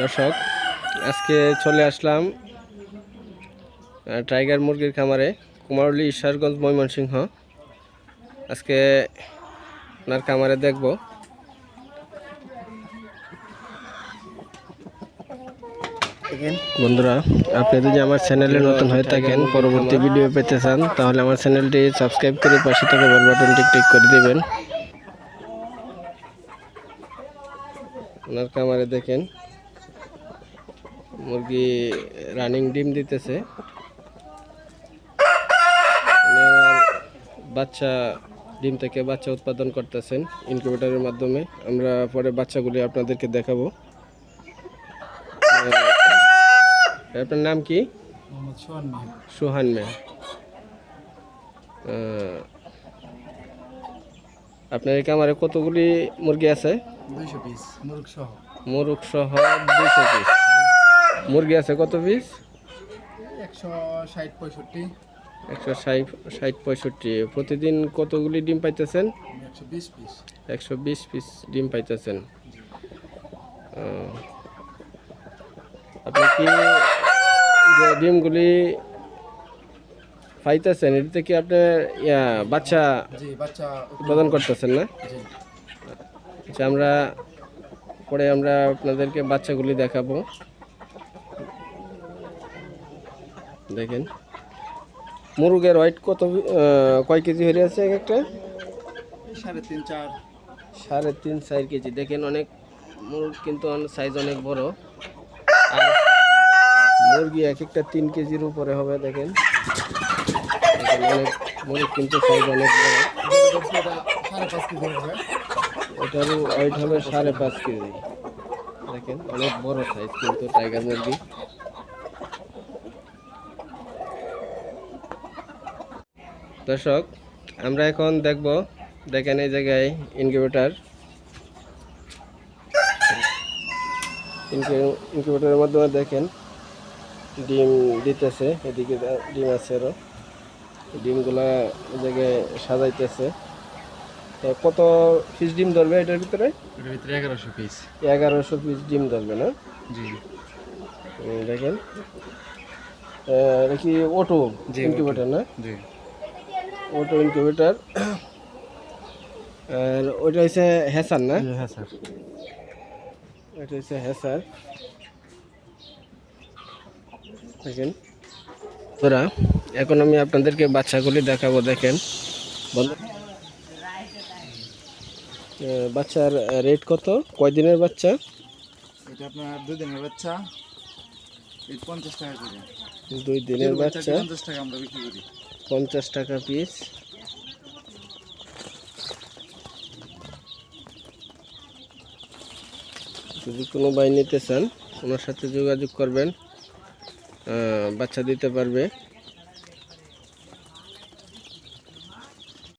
দর্শক, আজকে চলে আসলাম টাইগার মুরগির খামারে, কুমারলি ঈশ্বরগঞ্জ ময়মনসিংহ। আজকে আপনার খামারে দেখব। বন্ধুরা, আপনি যদি আমার চ্যানেলে নতুন হয়ে থাকেন, পরবর্তী ভিডিও পেতে চান, তাহলে আমার চ্যানেলটি সাবস্ক্রাইব করে পাশে থাকা বেল বাটনটি ক্লিক করে দিবেন। ওনার কামারে দেখেন মুরগি রানিং ডিম দিতেছে। বাচ্চা ডিম থেকে বাচ্চা উৎপাদন করতেছেন ইনকিউবেটরের মাধ্যমে। আমরা পরে বাচ্চাগুলি আপনাদেরকে দেখাবো। আপনার নাম কি? সোহান মিয়া সুহান মে আপনার এই কামারে কতগুলি মুরগি আছে? দুইশো পিস মুরগ সহ। মুরগ সহ দুইশো পিস মুরগি আছে কত পিস একশো ষাট পঁয়ষট্টি। একশো ষাট ষাট পঁয়ষট্টি। প্রতিদিন কতগুলি ডিম পাইতেছেন? একশো বিশ পিস ডিম পাইতেছেন। আপনি কি যে ডিমগুলি পাইতেছেন এটাতে কি আপনার ইয়া বাচ্চা বাচ্চা উৎপাদন করতেছেন না? আচ্ছা আমরা পরে আমরা আপনাদেরকে বাচ্চাগুলি দেখাবো। দেখেন। মুরগের ওয়েট কত কয় কেজি হয়ে আছে এক একটা? সাড়ে তিন চার। সাড়ে তিন চার কেজি। দেখেন অনেক মুরগ কিন্তু সাইজ অনেক বড়। আর মুরগি এক একটা তিন কেজির উপরে হবে দেখেন। দেখেন অনেক মুরগ কিন্তু সাইজ অনেক বড়। সাড়ে পাঁচ কেজি হবে। এটার ওয়েট হবে সাড়ে পাঁচ কেজি। দেখেন, অনেক বড় সাইজ কিন্তু টাইগার মুরগি। দর্শক, আমরা এখন দেখব, দেখেন এই জায়গায় ইনকিউবেটার ইনকিউবেটারের মাধ্যমে দেখেন, ডিম দিতেছে, এদিকে ডিম আছে আরও। ডিমগুলা জায়গায় সাজাইতেছে। কত পিস ডিম ধরবে এটার ভিতরে? এটার ভিতরে এগারোশো পিস এগারোশো পিস ডিম ধরবে না? জি। দেখেন। এটা কি অটো ইনকিউবেটার না? জি। অটো ইনকিউবেটার আর ওইটা হচ্ছে হ্যাসার না? হ্যাঁ স্যার এটা হচ্ছে হ্যাসার দেখেন। তোরা এখন আমি আপনাদেরকে বাচ্চাগুলি দেখাবো দেখেন। বন্ধু বাচ্চার রেট কত? কয় দিনের বাচ্চা? এটা আপনার দুই দিনের বাচ্চা পঞ্চাশ টাকা করে। দুই দিনের বাচ্চা? পঞ্চাশ টাকা আমরা বিক্রি করি। পঞ্চাশ টাকা পিস যদি কোনো ভাই নিতে চান ওনার সাথে যোগাযোগ করবেন। বাচ্চা দিতে পারবে।